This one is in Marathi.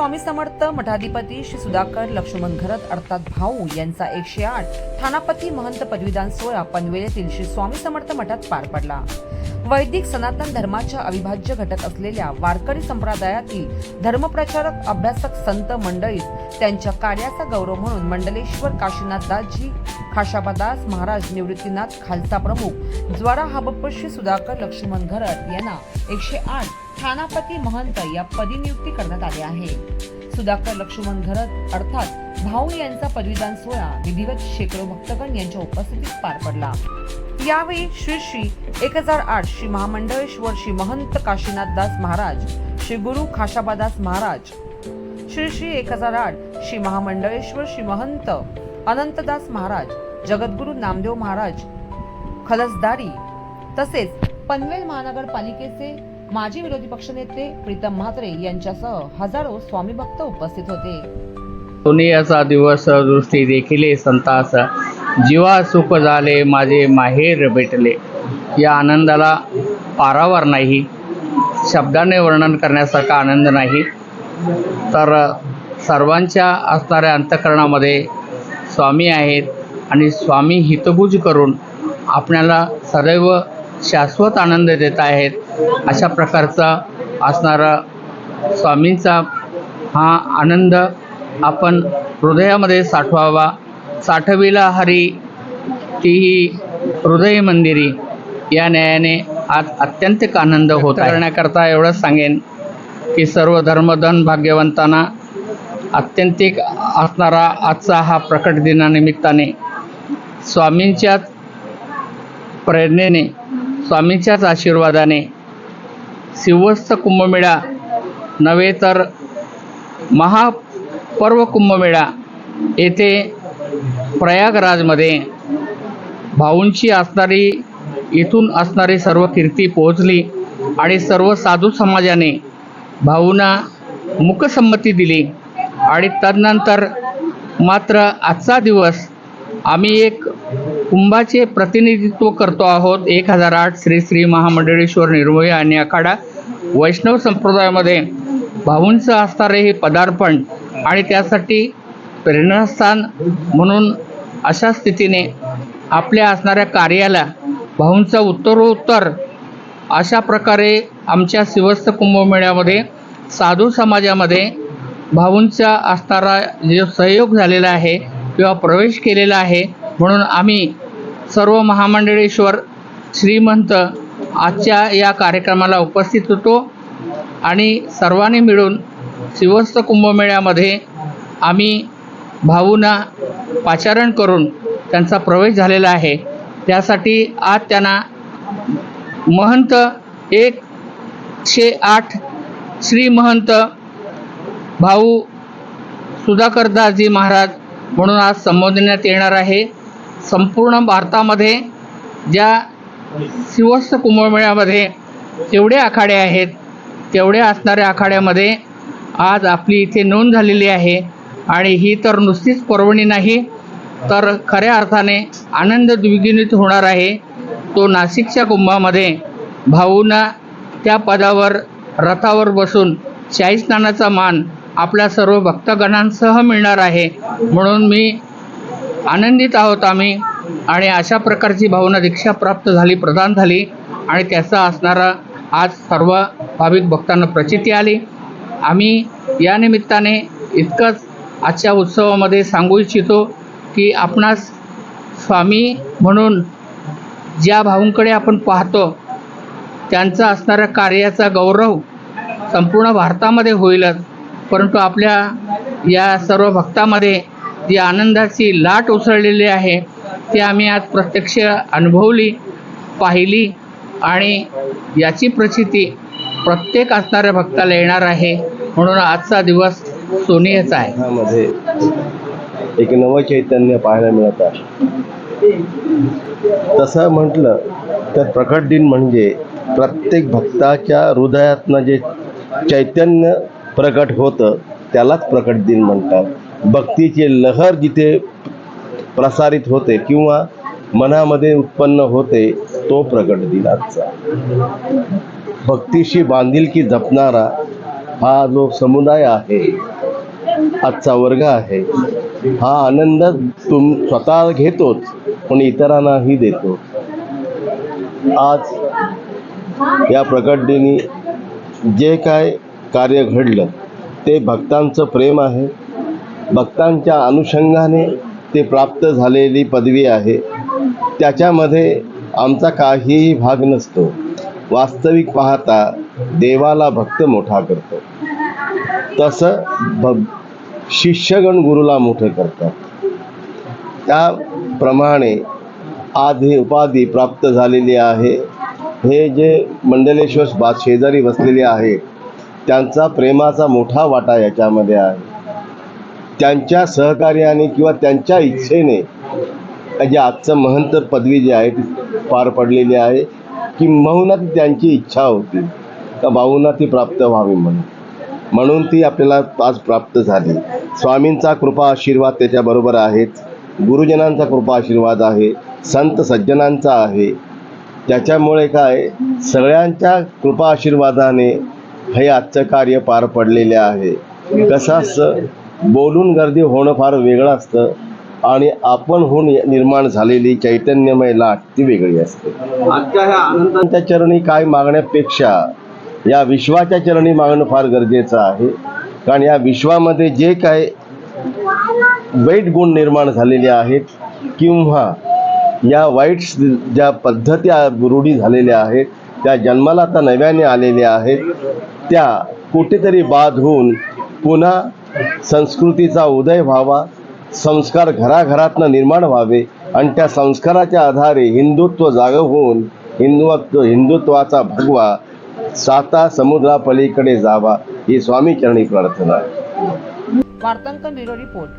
स्वामी समर्थ मठाधिपती श्री सुधाकर लक्ष्मण घरत अर्थात भाऊ यांचा एकशे आठ थानापती महंत पदवीदान सोहळा पनवेल येथील श्री स्वामी समर्थ मठात पार पडला. वैदिक सनातन धर्माच्या अविभाज्य घटक असलेल्या वारकरी संप्रदायातील धर्मप्रचारक अभ्यासक संत मंडळीत त्यांच्या कार्याचा गौरव म्हणून मंडलेश्वर काशीनाथ दासजी खाशाबादास महाराज निवृत्तीनाथ खालसा प्रमुख. ज्वारा हाबप्प श्री सुधाकर लक्ष्मण घरत यांना एकशे आठ ठाणापती महंत या पदी नियुक्ती करण्यात आली आहे. सुधाकर लक्ष्मण घरत अर्थात भाऊ यांचा पदवीदान सोहळा विधिवत शेकडो भक्तगण यांच्या उपस्थितीत पार पडला. यावेळी श्री श्री एक हजार आठ श्री महामंडळेश्वर श्री महंत काशीनाथ दास महाराज श्री गुरु खाशाबादास महाराज श्री श्री एक हजार आठ श्री महामंडळेश्वर श्री महंत अनंतदास महाराज जगद्गुरु नामदेव महाराज खलसदारी तसेच पनवेल महानगरपालिकेचे माजी विरोधी पक्षनेते प्रीतम म्हात्रे यांच्यासह हजारो स्वामी भक्त उपस्थित होते. सोनियाचा दिवस दृष्टी देखील संतास जीवा सुख झाले माझे माहेर भेटले. या आनंदाला पारावर नाही. शब्दाने वर्णन करण्यासारखा आनंद नाही. तर सर्वांच्या असणाऱ्या अंतकरणामध्ये स्वामी आहेत आणि स्वामी हितबुज करून आपल्याला सदैव शाश्वत आनंद देत आहेत अशा प्रकारचा असणारा स्वामींचा हा आनंद आपण हृदयामध्ये साठवावा. साठविला हरी तीही हृदय मंदिरी या न्यायाने आज अत्यंतिक आनंद होत करण्याकरता एवढंच सांगेन की सर्व धर्मधन भाग्यवंतांना अत्यंतिक असणारा आजचा हा प्रकट दिनानिमित्ताने स्वामींच्याच प्रेरणेने स्वामींच्याच आशीर्वादाने शिवस्त कुंभमेळा नव्हे तर महापर्व कुंभमेळा येथे प्रयागराजमध्ये भाऊंची असणारी इथून असणारी सर्व कीर्ती पोहोचली आणि सर्व साधू समाजाने भाऊंना मुकसंमती दिली. आणि तदनंतर मात्र आजचा दिवस आम्ही एक कुंभाचे प्रतिनिधित्व करतो आहोत. एक हजार आठ श्री श्री महामंडळेश्वर निर्मोही आणि आखाडा वैष्णव संप्रदायामध्ये भाऊंचं असणारे हे पदार्पण आणि त्यासाठी प्रेरणास्थान म्हणून अशा स्थितीने आपल्या असणाऱ्या कार्याला भाऊंचा उत्तरोत्तर अशा प्रकारे आमच्या शिवस्त कुंभमेळ्यामध्ये साधू समाजामध्ये भाऊंचा असणारा जो सहयोग झालेला आहे किंवा प्रवेश केलेला आहे म्हणून आम्ही सर्व महामंडळेश्वर श्रीमंत आजच्या या कार्यक्रमाला उपस्थित होतो आणि सर्वांनी मिळून शिवस्त कुंभमेळ्यामध्ये आम्ही भाऊंना पाचारण करून त्यांचा प्रवेश झालेला आहे. त्यासाठी आज त्यांना महंत एकशे आठ श्री महंत भाऊ सुधाकरदासजी महाराज म्हणून आज संबोधण्यात येणार आहे. संपूर्ण भारतामध्ये ज्या शिवस्त कुंभमेळ्यामध्ये जेवढे आखाडे आहेत तेवढ्या असणाऱ्या आखाड्यामध्ये आज आपली इथे नोंद झालेली आहे. आणि ही तर नुसतीच पर्वणी नाही तर खऱ्या अर्थाने आनंद द्विगुणित होणार आहे. तो नाशिकच्या कुंभामध्ये भाऊंना त्या पदावर रथावर बसून शाही स्नानाचा मान आपल्या सर्व भक्तगणांसह मिळणार आहे. म्हणून मी आनंदित आहोत आम्ही आणि अशा प्रकारची भावना दीक्षा प्राप्त झाली प्रदान झाली आणि त्याचा असणारा आज सर्व भाविक भक्तांना प्रचिती आली. आम्ही या निमित्ताने इतकंच आजच्या उत्सवामध्ये सांगू इच्छितो की आपणास स्वामी म्हणून ज्या भाऊंकडे आपण पाहतो त्यांचा असणाऱ्या कार्याचा गौरव संपूर्ण भारतामध्ये होईलच. परंतु आपल्या या सर्व भक्तामध्ये जी आनंदाची लाट उसळलेली आहे ती आम्ही आज प्रत्यक्ष अनुभवली पाहिली आणि याची प्रचिती प्रत्येक असणाऱ्या भक्ताला येणार आहे. म्हणून आजचा दिवस सोनेचा आहे. मध्ये एक नवं चैतन्य पाहायला मिळत आहे. तसं म्हटलं तर प्रकट दिन म्हणजे प्रत्येक भक्ताच्या हृदयातनं जे चैतन्य प्रकट होतं त्यालाच प्रकट दिन म्हणतात. भक्तीची लहर जिथे प्रसारित होते किंवा मनामध्ये उत्पन्न होते तो प्रकट दिन आजचा भक्तीशी बांधिलकी जपणारा हा जो समुदाय आहे आजचा वर्ग आहे हा आनंद तुम स्वतः घेतोच पण इतरांनाही देतो. आज या प्रकट दिनी जे काय कार्य घडलं ते भक्तांचं प्रेम आहे. भक्तांच्या अनुषंगाने ते प्राप्त झालेली पदवी आहे. त्याच्यामध्ये आमचा काहीही भाग नसतो. वास्तविक पाहता देवाला भक्त मोठा करतो. तसं भ शिष्यगण गुरुला मोठे करतात. त्याप्रमाणे आधी उपाधी प्राप्त झालेली आहे. हे जे मंडलेश्वर बा शेजारी बसलेले आहेत त्यांचा प्रेमाचा मोठा वाटा याच्यामध्ये आहे. त्यांच्या सहकार्याने किंवा त्यांच्या इच्छेने जे आजचं महंत पदवी जी आहे ती पार पडलेली आहे की ती त्यांची इच्छा होती. का भाऊंना ती प्राप्त व्हावी म्हणून. म्हणून ती आपल्याला आज प्राप्त झाली. स्वामींचा कृपा आशीर्वाद त्याच्याबरोबर आहेच गुरुजनांचा कृपा आशीर्वाद आहे. संत सज्जनांचा आहे. त्याच्यामुळे काय? सगळ्यांच्या कृपा आशीर्वादाने हे आजचं कार्य पार पडलेले आहे. कसं असतं बोलून गर्दी होणं फार वेगळं असतं आणि आपण होऊन निर्माण झालेली चैतन्यमय लाट ती वेगळी असते. आनंदाच्या त्या चरणी काय मागण्यापेक्षा या विश्वाच्या चरणी मागणं फार गरजेचं आहे. कारण या विश्वामध्ये जे काय वाईट गुण निर्माण झालेले आहेत किंवा या वाईट ज्या पद्धती रूढी झालेल्या आहेत त्या जन्माला आता नव्याने आलेल्या आहेत. त्या कुठेतरी बाद होऊन पुन्हा संस्कृतीचा उदय व्हावा संस्कार घराघरातनं निर्माण व्हावे आणि त्या संस्काराच्या आधारे हिंदुत्व जागं होऊन हिंदुत्व हिंदुत्वाचा भगवा साता समुद्रापलीकडे जावा ही स्वामी चरणी प्रार्थना वार्तांकन ब्युरो रिपोर्ट